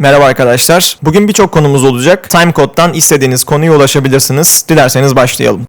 Merhaba arkadaşlar. Bugün birçok konumuz olacak. Timecode'dan istediğiniz konuya ulaşabilirsiniz. Dilerseniz başlayalım.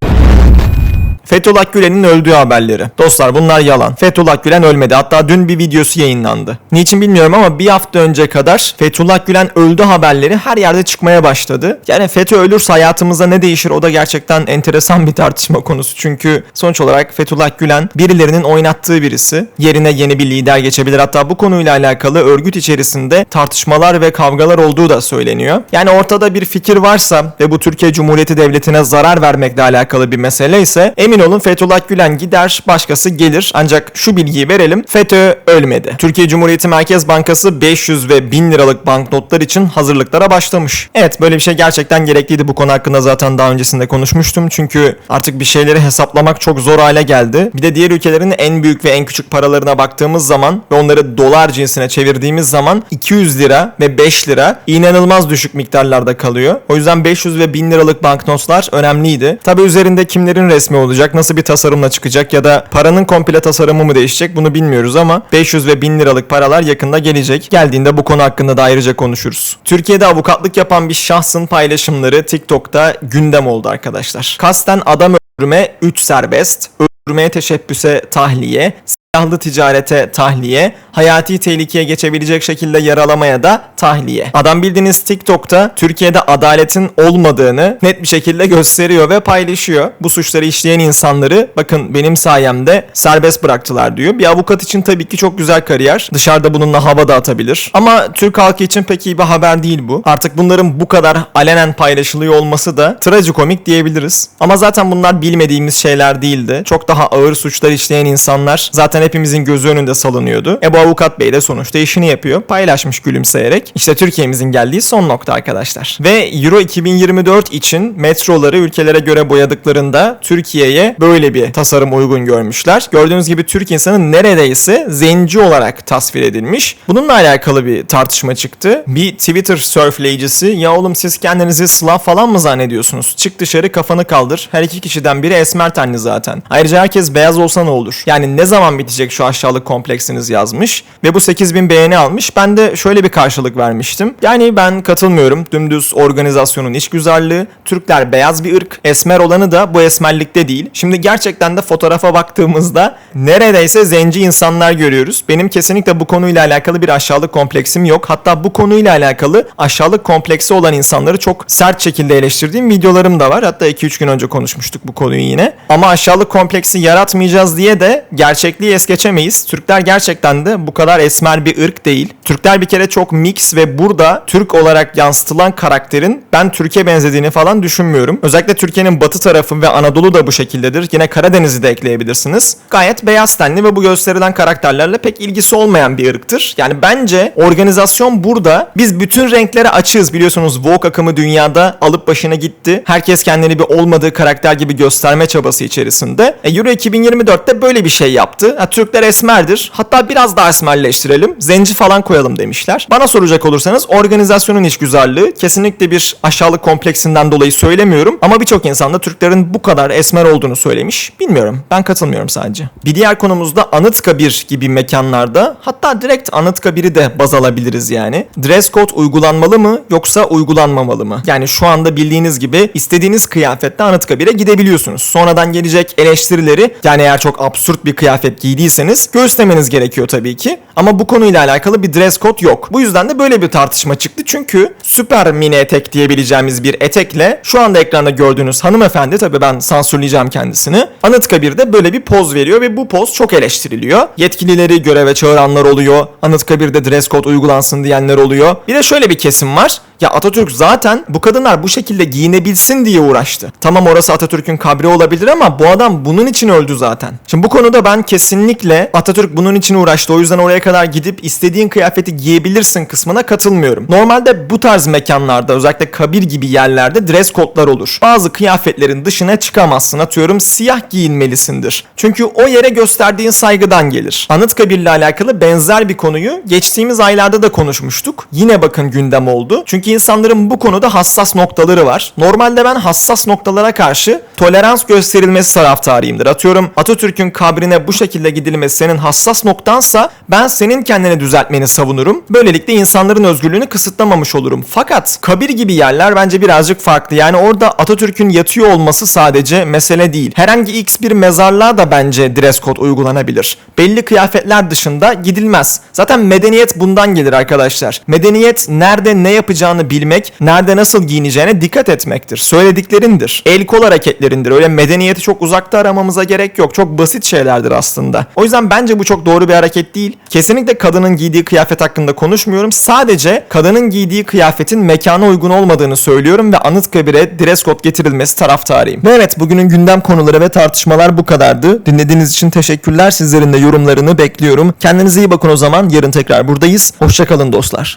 Fethullah Gülen'in öldüğü haberleri. Dostlar bunlar yalan. Fethullah Gülen ölmedi. Hatta dün bir videosu yayınlandı. Niçin bilmiyorum ama bir hafta önce kadar Fethullah Gülen öldü haberleri her yerde çıkmaya başladı. Yani FETÖ ölürse hayatımızda ne değişir o da gerçekten enteresan bir tartışma konusu. Çünkü sonuç olarak Fethullah Gülen birilerinin oynattığı birisi. Yerine yeni bir lider geçebilir. Hatta bu konuyla alakalı örgüt içerisinde tartışmalar ve kavgalar olduğu da söyleniyor. Yani ortada bir fikir varsa ve bu Türkiye Cumhuriyeti Devleti'ne zarar vermekle alakalı bir mesele ise emin olun Fethullah Gülen gider başkası gelir. Ancak şu bilgiyi verelim. FETÖ ölmedi. Türkiye Cumhuriyeti Merkez Bankası 500 ve 1000 liralık banknotlar için hazırlıklara başlamış. Evet böyle bir şey gerçekten gerekliydi. Bu konu hakkında zaten daha öncesinde konuşmuştum. Çünkü artık bir şeyleri hesaplamak çok zor hale geldi. Bir de diğer ülkelerin en büyük ve en küçük paralarına baktığımız zaman ve onları dolar cinsine çevirdiğimiz zaman 200 lira ve 5 lira inanılmaz düşük miktarlarda kalıyor. O yüzden 500 ve 1000 liralık banknotlar önemliydi. Tabi üzerinde kimlerin resmi olacak, nasıl bir tasarımla çıkacak ya da paranın komple tasarımı mı değişecek bunu bilmiyoruz ama 500 ve 1000 liralık paralar yakında gelecek. Geldiğinde bu konu hakkında da ayrıca konuşuruz. Türkiye'de avukatlık yapan bir şahsın paylaşımları TikTok'ta gündem oldu arkadaşlar. Kasten adam öldürme 3 serbest, öldürmeye teşebbüse tahliye, silahlı ticarete tahliye, hayati tehlikeye geçebilecek şekilde yaralamaya da tahliye. Adam bildiğiniz TikTok'ta Türkiye'de adaletin olmadığını net bir şekilde gösteriyor ve paylaşıyor. Bu suçları işleyen insanları bakın benim sayemde serbest bıraktılar diyor. Bir avukat için tabii ki çok güzel kariyer. Dışarıda bununla hava da atabilir. Ama Türk halkı için pek iyi bir haber değil bu. Artık bunların bu kadar alenen paylaşılıyor olması da trajikomik diyebiliriz. Ama zaten bunlar bilmediğimiz şeyler değildi. Çok daha ağır suçlar işleyen insanlar zaten hepimizin gözü önünde salınıyordu. E bu avukat bey de sonuçta işini yapıyor. Paylaşmış gülümseyerek. İşte Türkiye'mizin geldiği son nokta arkadaşlar. Ve Euro 2024 için metroları ülkelere göre boyadıklarında Türkiye'ye böyle bir tasarım uygun görmüşler. Gördüğünüz gibi Türk insanı neredeyse zenci olarak tasvir edilmiş. Bununla alakalı bir tartışma çıktı. Bir Twitter surfleyicisi ya oğlum siz kendinizi Slav falan mı zannediyorsunuz? Çık dışarı kafanı kaldır. Her iki kişiden biri esmer tenli zaten. Ayrıca herkes beyaz olsa ne olur? Yani ne zaman bitecek şu aşağılık kompleksiniz yazmış. Ve bu 8000 beğeni almış. Ben de şöyle bir karşılık vermiştim. Yani ben katılmıyorum. Dümdüz organizasyonun iç güzelliği. Türkler beyaz bir ırk. Esmer olanı da bu esmerlikte değil. Şimdi gerçekten de fotoğrafa baktığımızda neredeyse zenci insanlar görüyoruz. Benim kesinlikle bu konuyla alakalı bir aşağılık kompleksim yok. Hatta bu konuyla alakalı aşağılık kompleksi olan insanları çok sert şekilde eleştirdiğim videolarım da var. Hatta 2-3 gün önce konuşmuştuk bu konuyu yine. Ama aşağılık kompleksi yaratmayacağız diye de gerçekliği es geçemeyiz. Türkler gerçekten de bu kadar esmer bir ırk değil. Türkler bir kere çok mix ve burada Türk olarak yansıtılan karakterin ben Türkiye benzediğini falan düşünmüyorum. Özellikle Türkiye'nin batı tarafı ve Anadolu da bu şekildedir. Yine Karadeniz'i de ekleyebilirsiniz. Gayet beyaz tenli ve bu gösterilen karakterlerle pek ilgisi olmayan bir ırktır. Yani bence organizasyon burada biz bütün renklere açığız biliyorsunuz Vogue akımı dünyada alıp başına gitti. Herkes kendini bir olmadığı karakter gibi gösterme çabası içerisinde. E, Euro 2024'te böyle bir şey yaptı. Ha, Türkler esmerdir. Hatta biraz daha esmerleştirelim. Zenci falan koyalım demişler. Bana soracak olursanız organizasyonun iş güzelliği kesinlikle bir aşağılık kompleksinden dolayı söylemiyorum. Ama birçok insan da Türklerin bu kadar esmer olduğunu söylemiş. Bilmiyorum. Ben katılmıyorum sadece. Bir diğer konumuzda Anıtkabir gibi mekanlarda hatta direkt Anıtkabir'i de baz alabiliriz yani. Dress code uygulanmalı mı yoksa uygulanmamalı mı? Yani şu anda bildiğiniz gibi istediğiniz kıyafetle Anıtkabir'e gidebiliyorsunuz. Sonradan gelecek eleştirileri yani eğer çok absürt bir kıyafet giydiyseniz göğüslemeniz gerekiyor tabii ki. Ama bu konuyla alakalı bir dress code yok. Bu yüzden de böyle bir tartışma çıktı. Çünkü süper mini etek diyebileceğimiz bir etekle şu anda ekranda gördüğünüz hanımefendi tabii ben sansürleyeceğim kendisini. Anıtkabir'de böyle bir poz veriyor ve bu poz çok eleştiriliyor. Yetkilileri göreve çağıranlar oluyor. Anıtkabir'de dress code uygulansın diyenler oluyor. Bir de şöyle bir kesim var. Ya Atatürk zaten bu kadınlar bu şekilde giyinebilsin diye uğraştı. Tamam orası Atatürk'ün kabri olabilir ama bu adam bunun için öldü zaten. Şimdi bu konuda ben kesinlikle Atatürk bunun için uğraştı. O yüzden oraya kadar gidip istediğin kıyafeti giyebilirsin kısmına katılmıyorum. Normalde bu tarz mekanlarda özellikle kabir gibi yerlerde dress kodlar olur. Bazı kıyafetlerin dışına çıkamazsın. Atıyorum siyah giyinmelisindir. Çünkü o yere gösterdiğin saygıdan gelir. Anıtkabir'le alakalı benzer bir konuyu geçtiğimiz aylarda da konuşmuştuk. Yine bakın gündem oldu. Çünkü insanların bu konuda hassas noktaları var. Normalde ben hassas noktalara karşı tolerans gösterilmesi taraftarıyımdır. Atıyorum Atatürk'ün kabrine bu şekilde gidilmesi senin hassas noktansa ben senin kendini düzeltmeni savunurum. Böylelikle insanların özgürlüğünü kısıtlamamış olurum. Fakat kabir gibi yerler bence birazcık farklı. Yani orada Atatürk'ün yatıyor olması sadece mesele değil. Herhangi X bir mezarlığa da bence dress code uygulanabilir. Belli kıyafetler dışında gidilmez. Zaten medeniyet bundan gelir arkadaşlar. Medeniyet nerede ne yapacağını bilmek, nerede nasıl giyineceğine dikkat etmektir. Söylediklerindir. El kol hareketlerindir. Öyle medeniyeti çok uzakta aramamıza gerek yok. Çok basit şeylerdir aslında. O yüzden bence bu çok doğru bir hareket değil. Kesinlikle kadının giydiği kıyafet hakkında konuşmuyorum. Sadece kadının giydiği kıyafetin mekana uygun olmadığını söylüyorum ve Anıtkabir'e dress code getirilmesi taraftarıyım. Ve evet bugünün gündem konuları ve tartışmalar bu kadardı. Dinlediğiniz için teşekkürler. Sizlerin de yorumlarını bekliyorum. Kendinize iyi bakın o zaman. Yarın tekrar buradayız. Hoşçakalın dostlar.